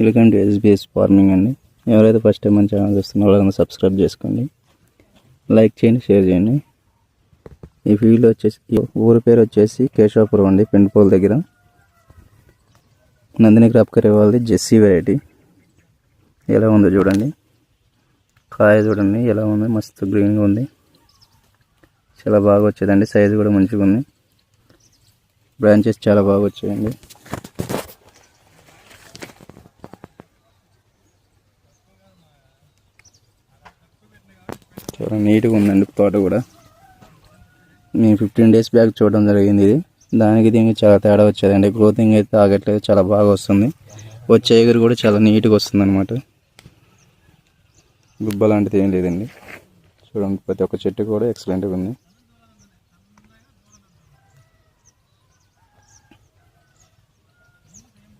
Welcome to SBS farming అండి. ఎవరైతే first time మన ఛానల్ చూస్తున్నారో వాళ్ళని సబ్స్క్రైబ్ చేసుకోండి. లైక్ చేయండి షేర్ చేయండి. ఈ ఫీల్డ్ వచ్చేసి ఊరి పేరు వచ్చేసి కేశవాపురం అండి పెండుపోల్ దగ్గర. నందిని క్రాప్ కర్రీ వాళ్ళది జెస్సీ వెరైటీ ఎలా ఉందో చూడండి. కాయ చూడండి ఎలా ఉంది? మస్తు గ్రీన్గా ఉంది. చాలా బాగా వచ్చేదండి. సైజు కూడా మంచిగా ఉంది బ్రాంచెస్ చాలా బాగా వచ్చాయండి. చాలా నీట్గా ఉందండి తోట కూడా. మేము ఫిఫ్టీన్ డేస్ బ్యాక్ చూడడం జరిగింది ఇది. దానికి దీనికి చాలా తేడా వచ్చేదండి. గ్రోతింగ్ అయితే ఆగట్లేదు చాలా బాగా వస్తుంది. వచ్చే ఎగురు కూడా చాలా నీట్గా వస్తుంది అనమాట గుబ్బ లాంటిది ఏం లేదండి. చూడండి ప్రతి ఒక్క చెట్టు కూడా ఎక్సలెంట్గా ఉంది.